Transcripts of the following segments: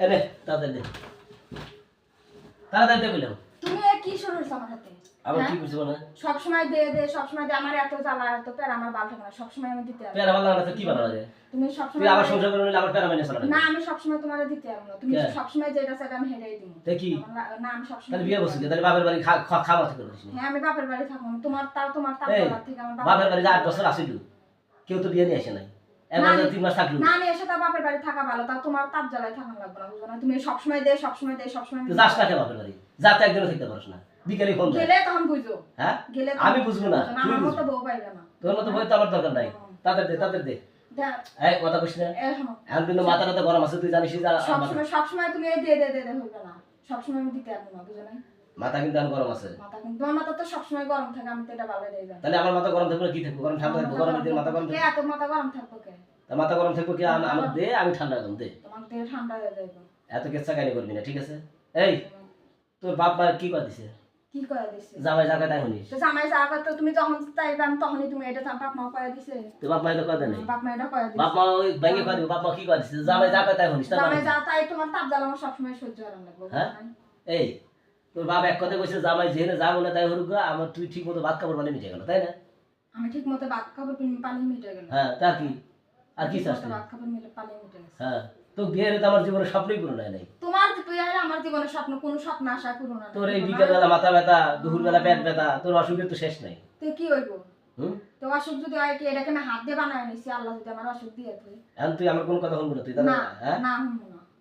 এনে তাড়াতাড়ি দে তাড়াতাড়ি দে বললাম তুমি কি শুরু আমার হাতে আবার কি হ্যাঁ? বলে? সবসময় দে দে সবসময় দে আমার এত জ্বালা এত প্যারা আমার ভালো থাকে না। সবসময় আমি দিতে পেয়ারা ভালো লাগে কি ভালো লাগে তুমি তুই সবসময় আবার সংসার করে আবার পেয়ারা মেনে চলা না আমি সবসময় তোমার দিতে পারব না। তুমি কে? সবসময় যেটা আমি হেরেই দিব। তা কি? না আমি সবসময় তাহলে বিয়ে বসে তাহলে বাপের বাড়ি খাওয়া থেকে করিস হ্যাঁ আমি বাপের বাড়ি থাকব তোমার তাও তোমার এই, থেকে আমার বাপের বাড়ি যে আট বছর আসিল কেউ তো বিয়ে নিয়ে আসে নাই। না, তিন মাস থাকল। না আমি এসে তার বাপের বাড়ি থাকা ভালো তাও তোমার তাপ জ্বালায় থাকা লাগবে না বুঝো না। তুমি সবসময় দে সবসময় দে সবসময় যাস না বাপের বাড়ি? যাতে একদিনও থাকতে পারিস না। বিকেলে ফোন গেলে তখন বুঝো। হ্যাঁ? গেলে আমি বুঝব না, আমার মতো বউ পাইবে না। তোর মতো তো আমার দরকার নাই। তাদের দে তাদের দে। এই কথা না। এখন কিন্তু মাথা গরম আছে তুই জানিস আমার সবসময় সবসময় তুমি এই দে দে দে দে হইবে না। সবসময় আমি দিতে পারব না বুঝো না মাথা কিন্তু গরম আছে। মাথা কিন্তু তোমার মাথা তো সবসময় গরম থাকে আমি তো এটা ভালো দেই তাহলে আমার মাথা গরম থাকবে কি থাকবে? গরম থাকবে গরমের দিন মাথা গরম থাকবে। এত মাথা গরম থাকব কে? মাথা গরম থাকবে কি? আম- আমার দে আমি ঠান্ডা একদম দে। হয়ে যাবে এত কেচ্ছা কাহিনী করবি না ঠিক আছে? এই তোর বাপ মা কি করে দিছে? কি করে দিছে? জামাই জায়গায় তাই শুনিস তো জামাই তো তুমি যখন চাইবে আমি তখনই তুমি এটা বাপ মা দিছে? তোর বাপ মা তো নেই বাপ মা এটা দিছে। বাপ মা ওই ব্যাংকে করে দিবে বাপ মা কি করে দিছে? জামাই জায়গায় তাই তার মানে জামাই? তাই তোমার তাপ জ্বালা আমার সবসময় সহ্য করা লাগবে হ্যাঁ? এই তোর বাপ এক কথা কইছে জামাই যেখানে যা মনে তাই হরুক আমার তুই ঠিক মতো ভাত কাপড় মানে মিটে গেল তাই না? আমি ঠিক মতো ভাত খাবার পানি মিটে গেল হ্যাঁ তার কি? আর কি চাস তুই? হ্যাঁ তো বিয়ের তো আমার জীবনে স্বপ্নই পূরণ হয় নাই। তোমার বিয়ে আমার জীবনে স্বপ্ন কোন স্বপ্ন আশা করো না তোর এই বিকেল বেলা মাথা ব্যথা দুপুর বেলা পেট ব্যথা তোর অসুখের তো শেষ নাই। তো কি হইব? হুম? তো অসুখ যদি হয় কি এটাকে আমি হাত দিয়ে বানায় নিছি আল্লাহ যদি আমার অসুখ দিয়ে তুই এখন তুই আমার কোনো কথা শুনব না তুই না হ্যাঁ? না।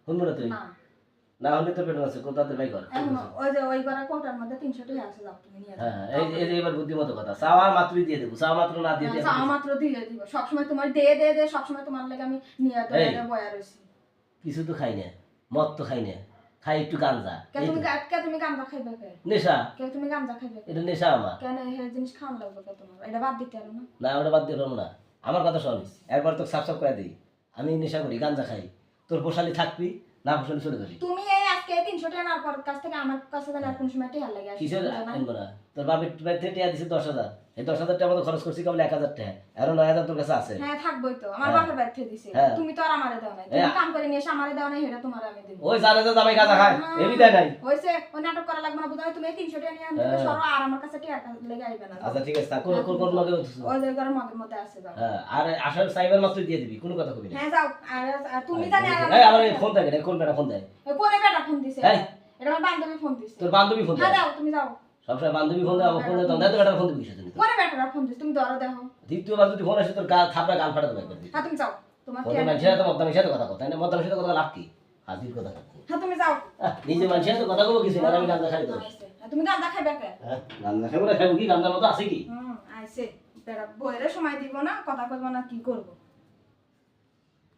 শুনব না তুই? না। না হলে তো আছে ভাই কর? ওই যে ওই ঘরে কোটার মধ্যে তিনশো টাকা আছে যাও তুমি নিয়ে হ্যাঁ এই যে- এবার বুদ্ধিমতো কথা মাত্রই দিয়ে দেবো মাত্র না দিয়ে দিয়ে যাও মাত্র দিয়ে দিব। সবসময় তোমার দে দে দে সবসময় তোমার লাগে আমি নিয়ে তো এই। বয়া রয়েছি কিছু তো খাই না মদ তো খাই না খাই একটু কে তুমি কে তুমি খাইবে কে? নেশা? কে তুমি খাইবে এটা নেশা আমার। কেন এই জিনিস খাওয়ান লাগবে কে তোমার? এটা বাদ দিতে পারো না। না ওটা বাদ না। আমার কথা শোন একবার তো সাফ সাফ করে দিই আমি নেশা করি গাঞ্জা খাই। তোর পোষালি থাকবি না পোষালি চলে যাবি তুমি আজকে তিনশো টাকা আর পর কাছ থেকে আমার কাছে আর কোন সময় টিয়া লাগে কিসের তোর বাবা টিয়া দিছে দশ হাজার। এই দশ হাজার টাকা খরচ করছি কেবল এক হাজার টাকা। আরও নয় হাজার তোর কাছে আছে। হ্যাঁ থাকবোই তো। আমার হ্যাঁ। বাপের বাড়ি থেকে দিছে। হ্যাঁ। তুমি তো আর আমারে দাও নাই। হ্যাঁ। তুমি কাম করে নিয়ে এসে আমারে দাও নাই তোমার আমি দিব। ওই জানে যে জামাই খায় এমনি দেয় নাই। ওই নাটক করা লাগবে না বুঝো না? তুমি এই তিনশো টাকা নিয়ে হ্যাঁ। সরো আর আমার কাছে টাকা লেগে আইবে না। আচ্ছা ঠিক আছে কোন কোন কোন লগে ওই যে ঘরের মগের মধ্যে আছে হ্যাঁ আর আসার সাইবার মাত্র দিয়ে দিবি কোনো কথা কবি না। হ্যাঁ যাও আর তুমি জানি আর আমার ফোন থাকে কোন বেটা ফোন দেয় কোনে বেটা ফোন দিছে। এটা আমার বান্ধবী ফোন দিছে। তোর বান্ধবী ফোন হ্যাঁ দেয় তুমি যাও। সবসময় বান্ধবী ফোন দেয় আমার ফোন দেয় তখন দেয় তো বেটার ফোন দিবি? কোনে বেটারা ফোন দিছে তুমি ধরো দেখো। দ্বিতীয়বার যদি ফোন আসে তোর গা থাপড়া গাল ফাটাতে পারবে হ্যাঁ তুমি যাও। তোমার টিয়া- মানুষের সাথে মধ্যে সাথে কথা কথা না? মধ্যে সাথে কথা লাভ কি? হাজির কথা। হ্যাঁ তুমি যাও। নিজে মানুষের সাথে কথা বলব কিছু না আমি গান্দা খাই তো হ্যাঁ, তুমি গাঁজা খাইবে কে হ্যাঁ গান্দা খাব না খাব কি? গান্দার মতো আছে কি? হুম আইছে বেড়া বইরে সময় দিব না কথা কইব না কি করব?